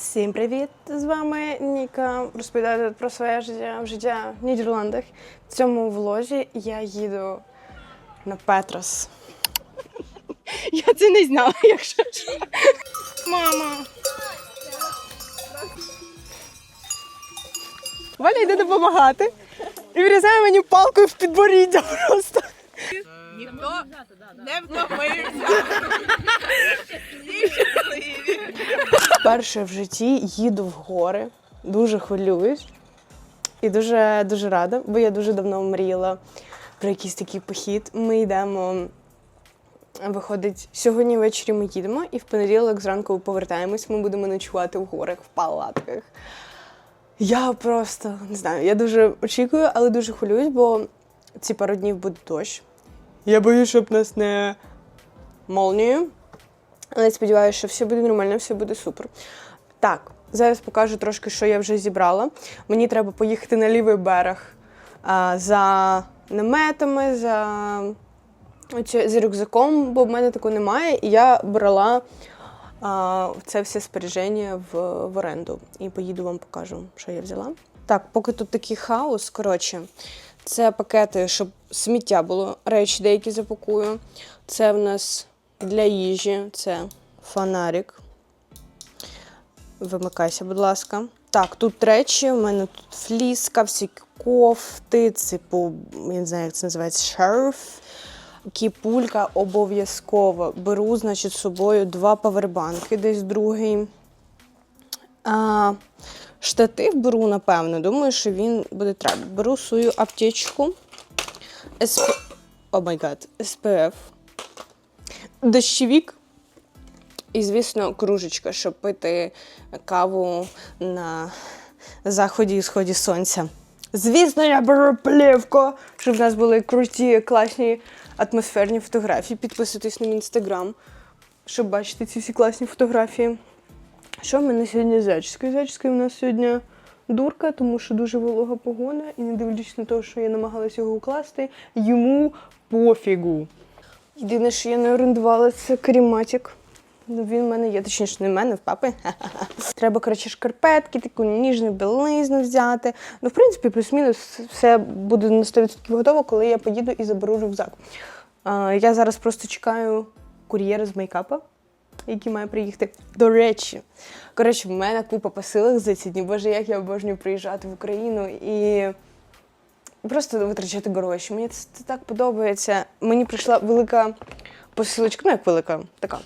Всім привіт! З вами Ніка. Розповідаю про своє життя, життя в Нідерландах. В цьому влозі я їду на Петрос. Я це не знала, якщо що. Мама. Валя йде допомагати і врізає мені палкою в підборіддя просто. Ніхто не втомився. Вперше в житті їду в гори, дуже хвилююсь і дуже дуже рада, бо я дуже давно мріяла про якийсь такий похід. Ми йдемо. Виходить, сьогодні ввечері ми їдемо, і в понеділок зранку повертаємось. Ми будемо ночувати в горах, в палатках. Я просто не знаю, я дуже очікую, але дуже хвилююсь, бо ці пару днів буде дощ. Я боюсь, щоб нас не молнію. Але сподіваюся, що все буде нормально, все буде супер. Так, зараз покажу трошки, що я вже зібрала. Мені треба поїхати на лівий берег а, за наметами, за, оці- за рюкзаком, бо в мене такого немає. І я брала а, це все спорядження в, в оренду. І поїду вам покажу, що я взяла. Так, поки тут такий хаос, коротше, це пакети, щоб сміття було, речі деякі запакую. Це в нас для їжі, це фонарик. Вимикайся, будь ласка. Так, тут речі, у мене тут фліска, всі кофти, типу, я не знаю, як це називається, шерф, кіпулька обов'язково. Беру, значить, з собою два павербанки, десь другий. А, штатив беру, напевно. Думаю, що він буде треба. Беру свою аптечку. СП... О май гад, СПФ. Дощовік. І, звісно, кружечка, щоб пити каву на заході і сході сонця. Звісно, я беру плівку, щоб в нас були круті, класні атмосферні фотографії. Підписуйтесь на мій інстаграм, щоб бачити ці всі класні фотографії. Що в мене сьогодні з зачіскою? Зачіскою в нас сьогодні дурка, тому що дуже волога погода, і не дивлячись на те, що я намагалася його укласти, йому пофігу. Єдине, що я не орендувала, це каріматік. Ну, він в мене є, точніше, не в мене, в папи. Треба, коротше, шкарпетки, таку ніжну білизну взяти. Ну, в принципі, плюс-мінус все буде на 100% готово, коли я поїду і заберу рюкзак. А, я зараз просто чекаю кур'єра з мейкапа, який має приїхати. До речі, коротше, в мене купа посилок за ці дні. Боже, як я обожнюю приїжджати в Україну і просто витрачати гроші. Мені це, так подобається. Мені прийшла велика посилочка, ну як велика, така.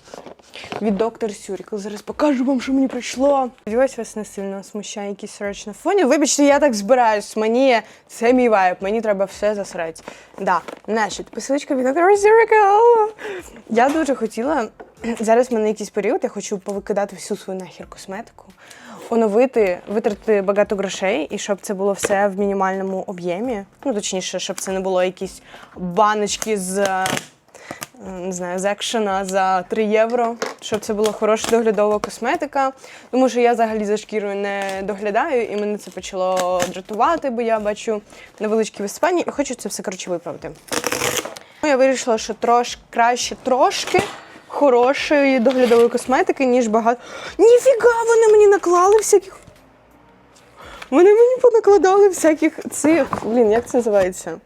Від доктор Сюрікл. Зараз покажу вам, що мені прийшло. Сподіваюсь, вас не сильно смущає якийсь срач на фоні. Вибачте, я так збираюсь. Мені це мій вайб, мені треба все засрати. Да, значить, посилочка від доктор Сюрікл. Я дуже хотіла. Зараз в мене якийсь період, я хочу повикидати всю свою нахер косметику, оновити, витратити багато грошей, і щоб це було все в мінімальному об'ємі. Ну, точніше, щоб це не було якісь баночки з е, не знаю, з екшена за 3 євро, щоб це була хороша доглядова косметика. Тому що я взагалі за шкірою не доглядаю, і мене це почало дратувати, бо я бачу невеличкі висипання і хочу це все коротше виправити. Ну, Я вирішила, що трош краще трошки хорошої доглядової косметики, ніж багато. Ніфіга, вони мені наклали всяких. Вони мені понакладали всяких цих. Блін, як це називається?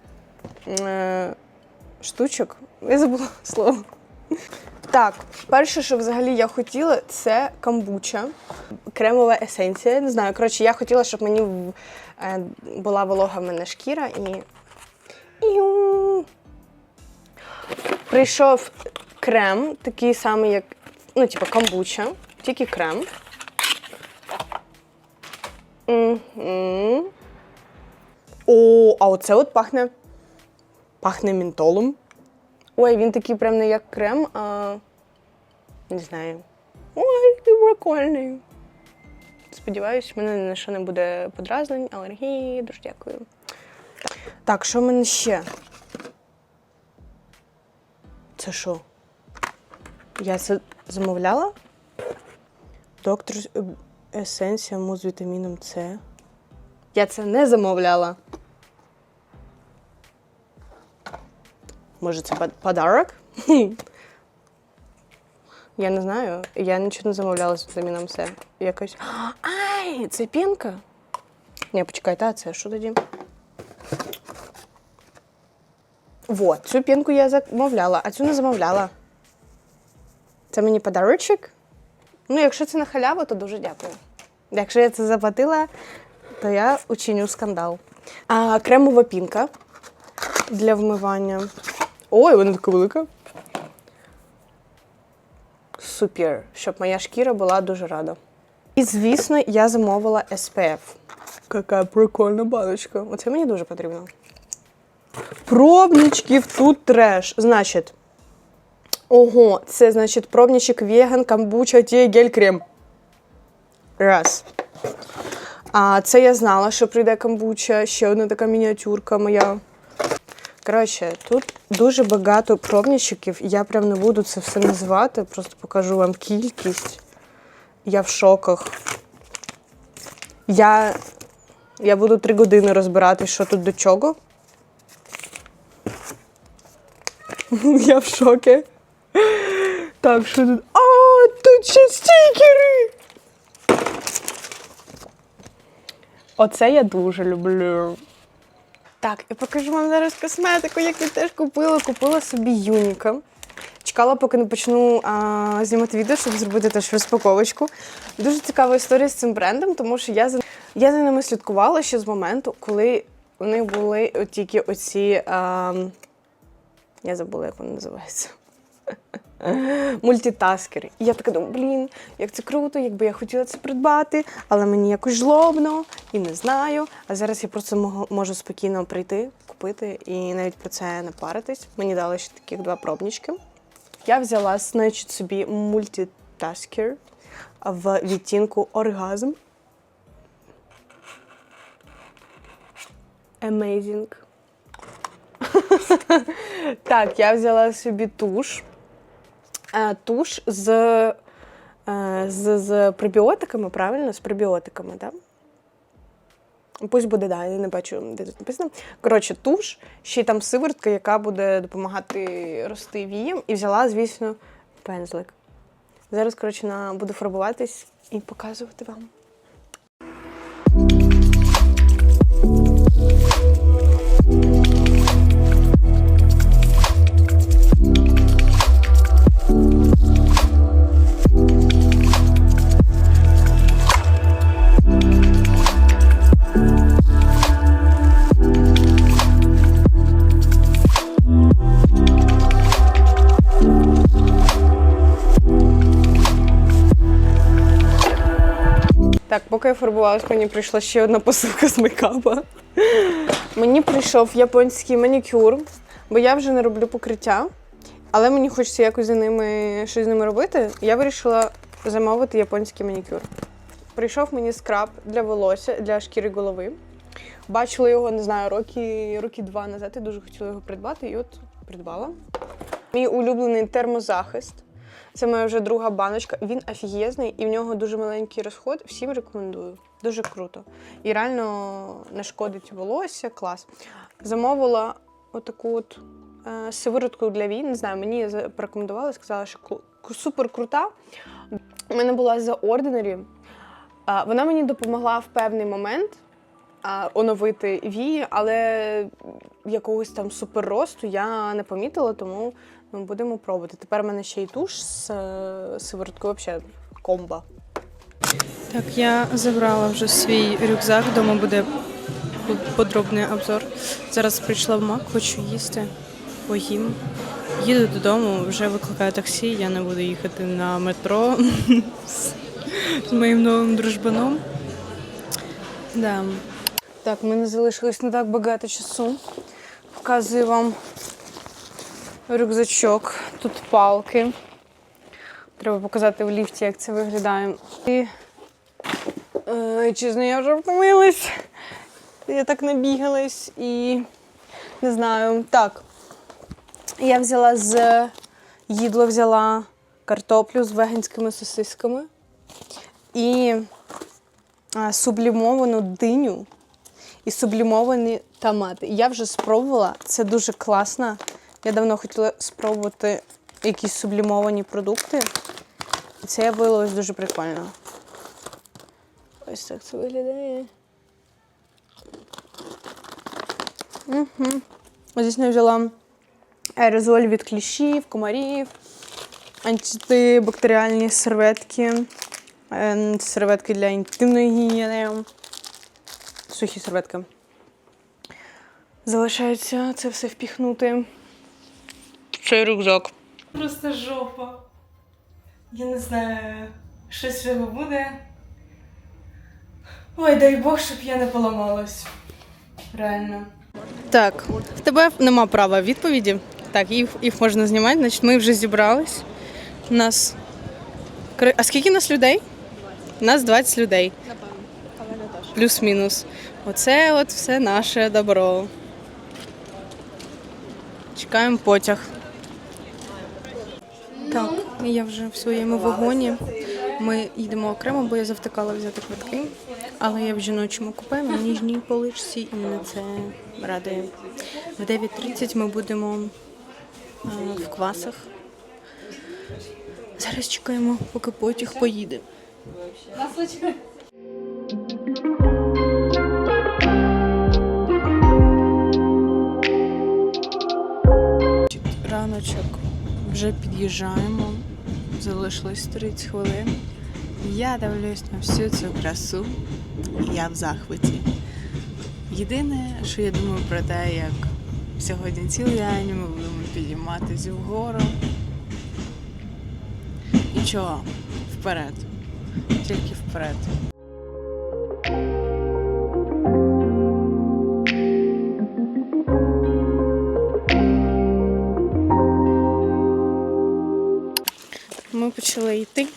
Е, штучок. Я забула слово. Так, перше, що взагалі я хотіла, це камбуча, кремова есенція. Не знаю. Коротше, я хотіла, щоб мені е, була волога в мене шкіра і. Іу. Прийшов крем, такий самий, як, ну, типу, камбуча, тільки крем. О, а оце от пахне. Пахне мінтолом. Ой, він такий прям не як крем, а не знаю. Ой, який прикольний. Сподіваюсь, в мене на що не буде подразнень, алергії, дуже дякую. Так що в мене ще? Це що? Я це замовляла? Доктор е, есенція му з вітаміном С. Я це не замовляла. Може, це подарок? Я не знаю, я нічого не замовляла з вітаміном С. Якось. Ай, це пінка? Ні, почекайте, а це що тоді? Вот, цю пінку я замовляла, а цю не замовляла. Це мені подарочок. Ну, якщо це на халяву, то дуже дякую. Якщо я це заплатила, то я учиню скандал. А кремова пінка для вмивання. Ой, вона така велика. Супер, щоб моя шкіра була дуже рада. І, звісно, я замовила SPF. Яка прикольна баночка. Оце мені дуже потрібно. Пробничків тут треш. Значить, ого, це значить пробничок веган, камбуча, ті, гель крем. Раз. А це я знала, що прийде камбуча, ще одна така мініатюрка моя. Коротше, тут дуже багато пробничків. Я прям не буду це все називати, просто покажу вам кількість. Я в шоках. Я, я буду три години розбирати, що тут до чого. Я в шокі. Так, що тут? А, тут ще стікери! Оце я дуже люблю. Так, і покажу вам зараз косметику, яку теж купила. Купила собі Юніка. Чекала, поки не почну а, знімати відео, щоб зробити теж розпаковочку. Дуже цікава історія з цим брендом, тому що я за, я за ними слідкувала ще з моменту, коли них були тільки оці. А, я забула, як вони називаються. Мультитаскери. І я така думаю, блін, як це круто, якби я хотіла це придбати, але мені якось жлобно і не знаю. А зараз я просто можу спокійно прийти, купити і навіть про це не паритись. Мені дали ще таких два пробнички. Я взяла, значить, собі мультитаскер в відтінку оргазм. Amazing. Так, я взяла собі туш. Е, Туш з, е, з, з пребіотиками, правильно? З пребіотиками, так? Пусть буде, да, я не бачу, де тут написано. Коротше, туш, ще й там сиворотка, яка буде допомагати рости віям. І взяла, звісно, пензлик. Зараз, коротше, буду фарбуватись і показувати вам. Так, поки я фарбувалась, мені прийшла ще одна посилка з мейкапа. Мені прийшов японський манікюр, бо я вже не роблю покриття, але мені хочеться якось за ними щось з ними робити. Я вирішила замовити японський манікюр. Прийшов мені скраб для волосся, для шкіри голови. Бачила його, не знаю, роки, роки два назад. Я дуже хотіла його придбати, і от придбала. Мій улюблений термозахист. Це моя вже друга баночка. Він офігезний і в нього дуже маленький розход. Всім рекомендую. Дуже круто. І реально не шкодить волосся, клас. Замовила отаку от е, сиворотку для вій. Не знаю, мені порекомендували, сказали, що супер крута. У мене була за Ordinary. Вона мені допомогла в певний момент оновити вії, але якогось там суперросту я не помітила, тому ну, будемо пробувати. Тепер в мене ще й туш з е, сивороткою, взагалі комба. Так, я забрала вже свій рюкзак, вдома буде подробний обзор. Зараз прийшла в МАК, хочу їсти, поїм. Їду додому, вже викликаю таксі, я не буду їхати на метро з- моїм новим дружбаном. Да. Так, в мене залишилось не так багато часу. Показую вам рюкзачок. Тут палки. Треба показати в ліфті, як це виглядає. І, е, чесно, я вже втомилась. Я так набігалась і не знаю. Так. Я взяла з їдло взяла картоплю з веганськими сосисками і сублімовану диню і сублімовані томати. Я вже спробувала, це дуже класно. Я давно хотіла спробувати якісь сублімовані продукти. І Це виявилось дуже прикольно. Ось так це виглядає. Угу. Ось я взяла аерозоль від кліщів, комарів, антибактеріальні серветки, ем, серветки для інтимної гігієни, сухі серветки. Залишається це все впіхнути. Цей рюкзак. Просто жопа. Я не знаю, що з цього буде. Ой, дай Бог, щоб я не поламалась. Реально. Так, в тебе нема права відповіді. Так, їх, їх можна знімати. Значить, ми вже зібрались. У нас. А скільки нас людей? У нас 20 людей. Плюс-мінус. Оце от все наше добро. Чекаємо потяг. Так, я вже в своєму вагоні. Ми їдемо окремо, бо я завтикала взяти квитки. Але я в жіночому купе на ніжній поличці і мене це радує. В 9.30 ми будемо е, в квасах. Зараз чекаємо, поки потяг поїде. Раночок вже під'їжджаємо. Залишилось 30 хвилин. Я дивлюсь на всю цю красу. і Я в захваті. Єдине, що я думаю про те, як сьогодні цілий день ми будемо підійматися вгору. Нічого, вперед. Тільки вперед. Ми почали йти.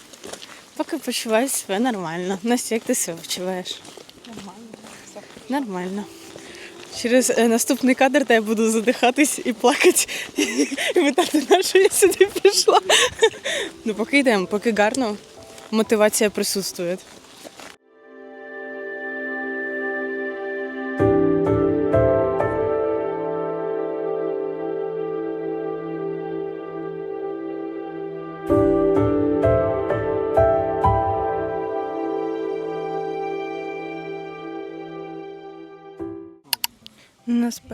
Поки почуваю себе нормально. Настя, як ти себе почуваєш? Нормально. Нормально. Через е, наступний кадр та я буду задихатись і плакати, і питати, на що я сюди пішла. Ну, поки йдемо, поки гарно, мотивація присутствує.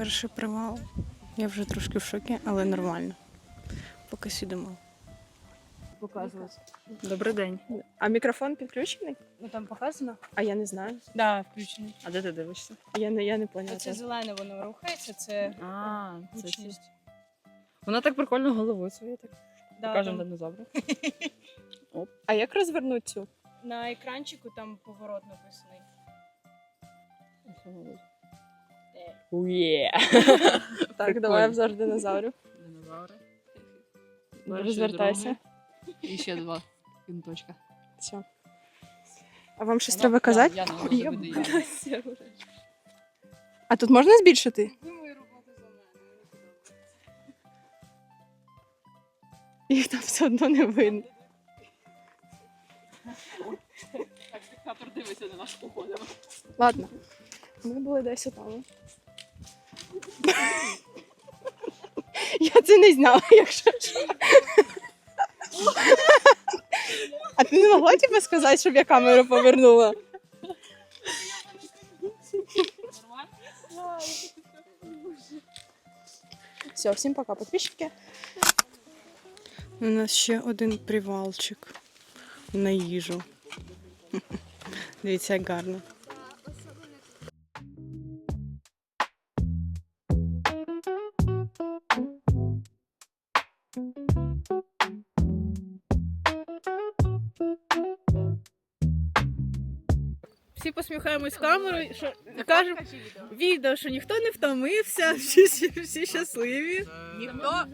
Перший привал. Я вже трошки в шокі, але нормально. Поки сидимо. показувати. Добрий день. А мікрофон підключений? Ну там показано? А я не знаю. Да, включений. А де ти дивишся? Я не, я не поняла. Оце зелене воно рухається, це А, гучність. Вона так прикольно головою своєю так Да, покажемо там динозавра. А як розвернути цю? на екранчику там поворот написаний. Ує! Так, Прикольно. давай обзор динозаврів. Динозаври. Розвертайся. І ще два кінточка. Все. А вам щось треба казати? Я не можу А тут можна збільшити? Їх там все одно не видно. Так, диктатор дивиться на наш походимо. Ладно. Ми були десь там. Я це не зняла, якщо що. А ти не могла типу, сказати, щоб я камеру повернула? Все, всім пока, підписчики. У нас ще один привалчик на їжу. Дивіться, як гарно. Всі посміхаємось в камеру, що кажемо відео, що ніхто не втомився, всі, всі, всі щасливі. Ніхто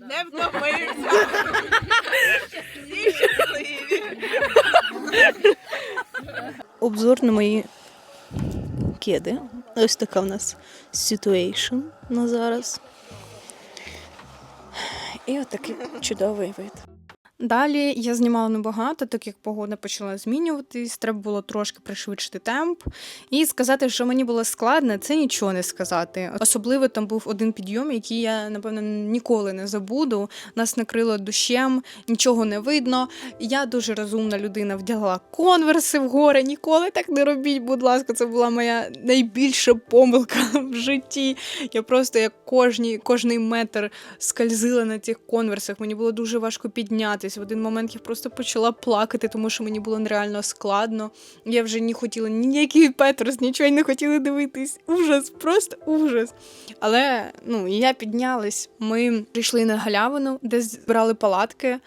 не втомився. Всі щасливі. обзор на мої кеди. Ось така в нас ситуейшн на зараз. І от такий чудовий вид. Далі я знімала небагато, так як погода почала змінюватись, треба було трошки пришвидшити темп. І сказати, що мені було складно, це нічого не сказати. Особливо там був один підйом, який я, напевно, ніколи не забуду. Нас накрило дощем, нічого не видно. Я дуже розумна людина, вдягла конверси в гори. Ніколи так не робіть, будь ласка, це була моя найбільша помилка в житті. Я просто як кожні, кожний метр скользила на цих конверсах. Мені було дуже важко піднятись. В один момент я просто почала плакати, тому що мені було нереально складно. Я вже не хотіла ніякий Петрос, нічого не хотіла дивитись. Ужас, просто ужас. Але ну, я піднялась. Ми прийшли на галявину, де збирали палатки.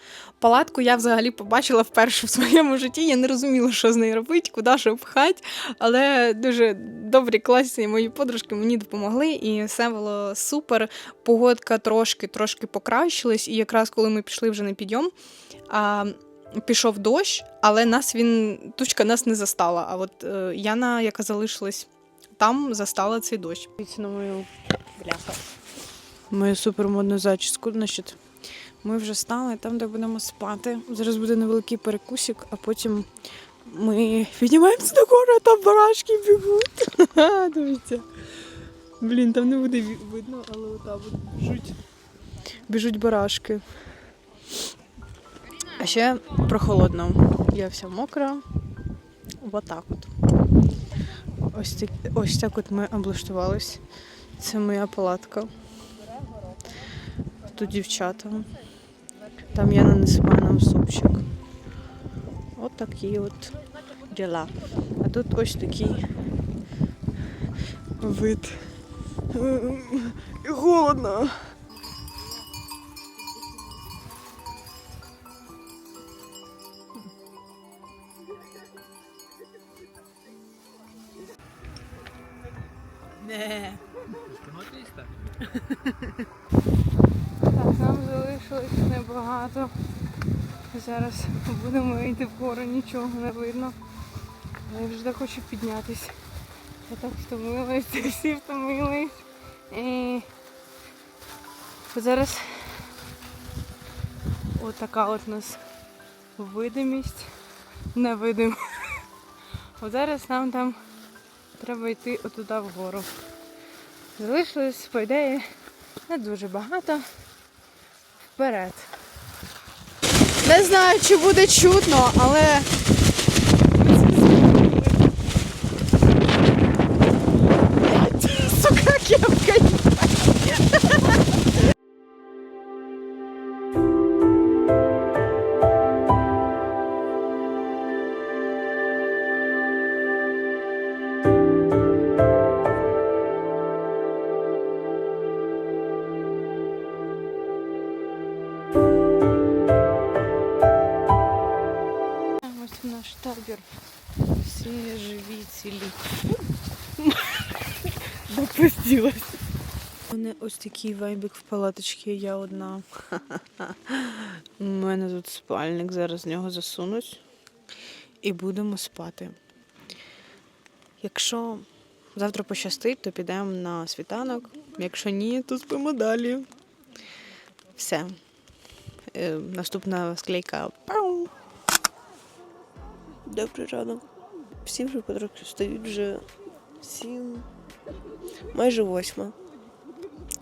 Палатку я взагалі побачила вперше в своєму житті. Я не розуміла, що з нею робити, куди що пхати. Але дуже добрі, класні мої подружки мені допомогли, і все було супер. Погодка трошки трошки покращилась, і якраз коли ми пішли вже на підйом, а, пішов дощ, але нас він тучка нас не застала. А от е, Яна, яка залишилась там, застала цей дощ. Дивіться на мою бляха. Мою супермодну зачіску. Значить, ми вже стали там, де будемо спати. Зараз буде невеликий перекусик, а потім ми піднімаємося до гори, а там барашки бігуть. Дивіться. Блін, там не буде видно, але отам біжуть. Біжуть барашки. А ще прохолодно. Я вся мокра. Вот так от. Ось так, ось так от ми облаштувались. Це моя палатка. Тут дівчата. Там я нанесла нам супчик. От такі от діла. А тут ось такий вид. І холодно. Зараз будемо йти вгору, нічого не видно. Я вже так хочу піднятись. Я так втомилась, всі втомились. І зараз от от у нас видимість. Невидима. От зараз нам там треба йти отуда вгору. Залишилось, по ідеї, не дуже багато. Вперед. Не знаю, чи буде чутно, але. Допустилась. У мене ось такий вайбик в палаточці, я одна. У мене тут спальник, зараз в нього засунуть. І будемо спати. Якщо завтра пощастить, то підемо на світанок. Якщо ні, то спимо далі. Все. Е, наступна склейка. Пау! Добрий ранок. Всі вже потрохи встають вже сім, майже восьма.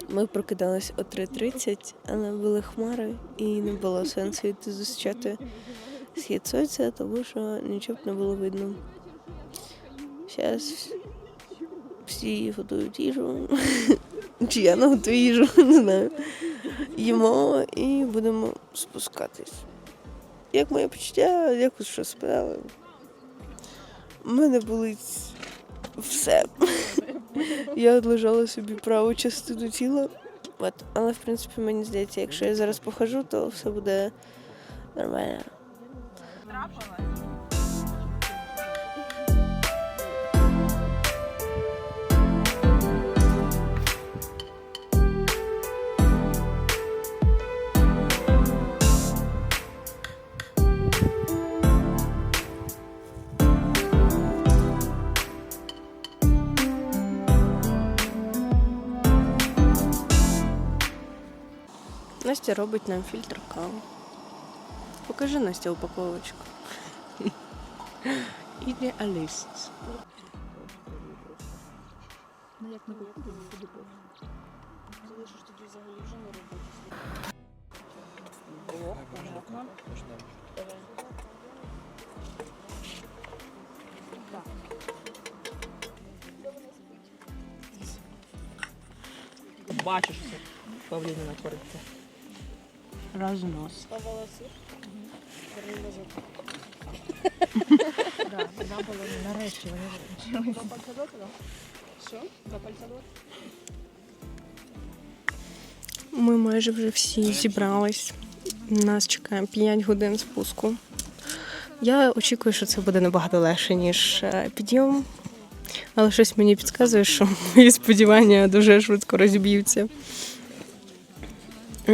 Ми прокидались о 3.30, але були хмари і не було сенсу йти зустрічати схід сонця, тому що нічого б не було видно. Зараз всі готують їжу. Чи я наготую їжу, не знаю. Їмо і будемо спускатись. Як моє почуття, якось що справи. У мене болить все. Я одлежала собі праву частину тіла. От. Але в принципі мені здається, якщо я зараз похожу, то все буде нормально. Настя робить нам фільтр кави. Покажи Настя упаковочку. Ідеаліст. Бачиш, що павліна твориться. Рознос. Ми майже вже всі зібрались. Нас чекає 5 годин спуску. Я очікую, що це буде набагато легше, ніж е, підйом. Але щось мені підказує, що мої сподівання дуже швидко розіб'ються.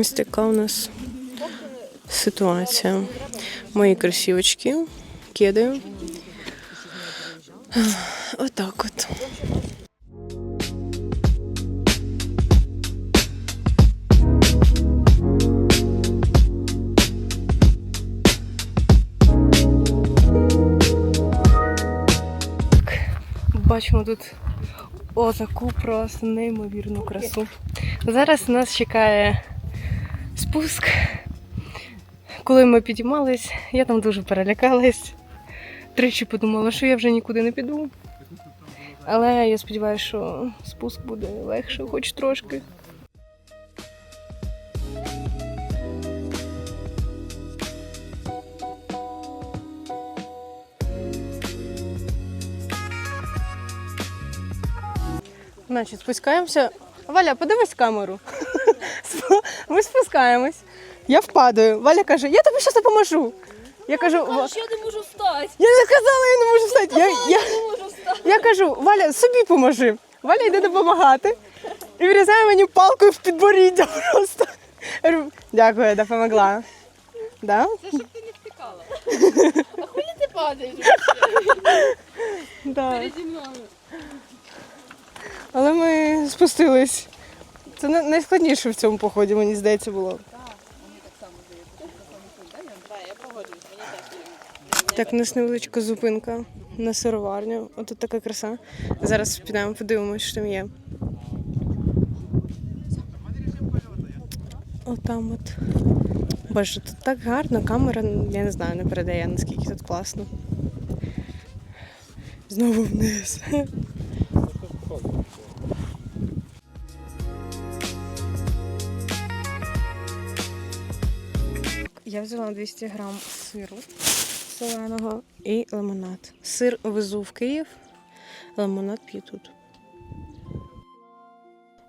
Ось така у нас ситуація. Мої кросівочки, кеди. Отак от. Бачимо тут о, таку просто неймовірну красу. Зараз нас чекає спуск. Коли ми підіймались, я там дуже перелякалась. Тричі подумала, що я вже нікуди не піду. Але я сподіваюся, що спуск буде легше, хоч трошки. Значить, спускаємося. Валя, подивись камеру. Ми спускаємось. Я впадаю. Валя каже, я тобі щось допоможу. Я кажу, «Ва- Я не можу встати. я не сказала, я не можу встати. Я, я, Не можу встати. я кажу, Валя, собі поможи. Валя йде допомагати. І врізає мені палкою в підборіддя просто. Я Дякую, допомогла. Да? Це щоб ти не втикала. А хули ти падаєш Да. переді мною? Але ми спустились. Це найскладніше в цьому поході, мені здається, було. Так, у нас невеличка зупинка на сироварню. Отут така краса. Зараз підемо подивимось, що там є. Отам от. Боже, тут так гарно, камера, я не знаю, не передає, наскільки тут класно. Знову вниз. Я взяла 200 грам сиру соленого і лимонад. Сир везу в Київ, лимонад п'ю тут.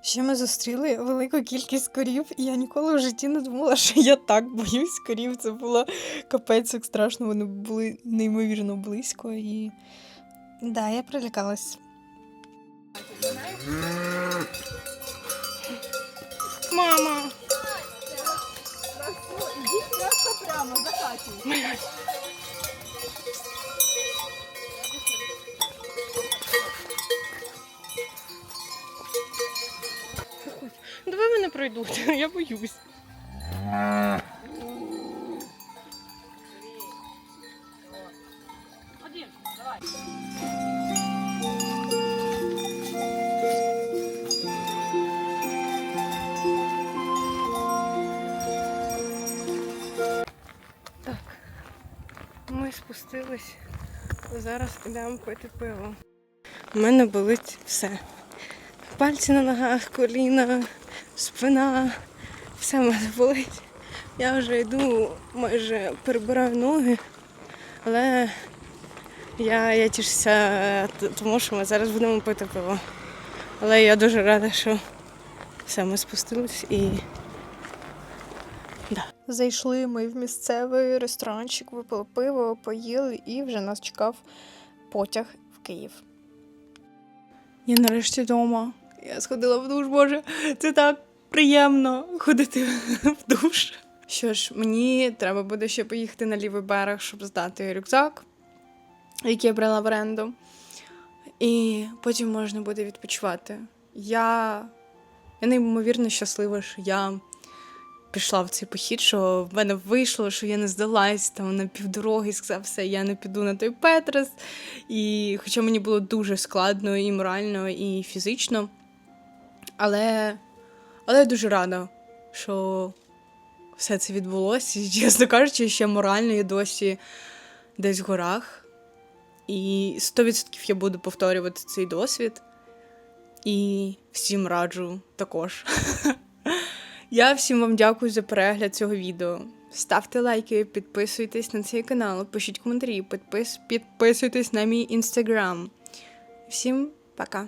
Ще ми зустріли велику кількість корів, і я ніколи в житті не думала, що я так боюсь корів. Це було капець як страшно, вони були неймовірно близько і. Да, я прилякалась. Мама! Давай мене пройдуть, я боюсь. Спустились. Зараз йдемо пити пиво. У мене болить все. Пальці на ногах, коліна, спина. Все в мене болить. Я вже йду, майже перебираю ноги, але я, я тішуся тому, що ми зараз будемо пити пиво. Але я дуже рада, що все, ми спустились і. Зайшли ми в місцевий ресторанчик, випили пиво, поїли і вже нас чекав потяг в Київ. Я нарешті вдома. Я сходила в душ, боже, це так приємно ходити в душ. Що ж, мені треба буде ще поїхати на лівий берег, щоб здати рюкзак, який я брала в оренду. І потім можна буде відпочивати. Я, я неймовірно щаслива, що я пішла в цей похід, що в мене вийшло, що я не здалась там на півдороги, сказав, все, я не піду на той Петрес. І хоча мені було дуже складно і морально, і фізично. Але, але я дуже рада, що все це відбулося. І, чесно кажучи, ще морально я досі десь в горах. І 100% я буду повторювати цей досвід. І всім раджу також. Я всім вам дякую за перегляд цього відео. Ставте лайки, підписуйтесь на цей канал, пишіть коментарі, підпис... підписуйтесь на мій інстаграм. Всім пока!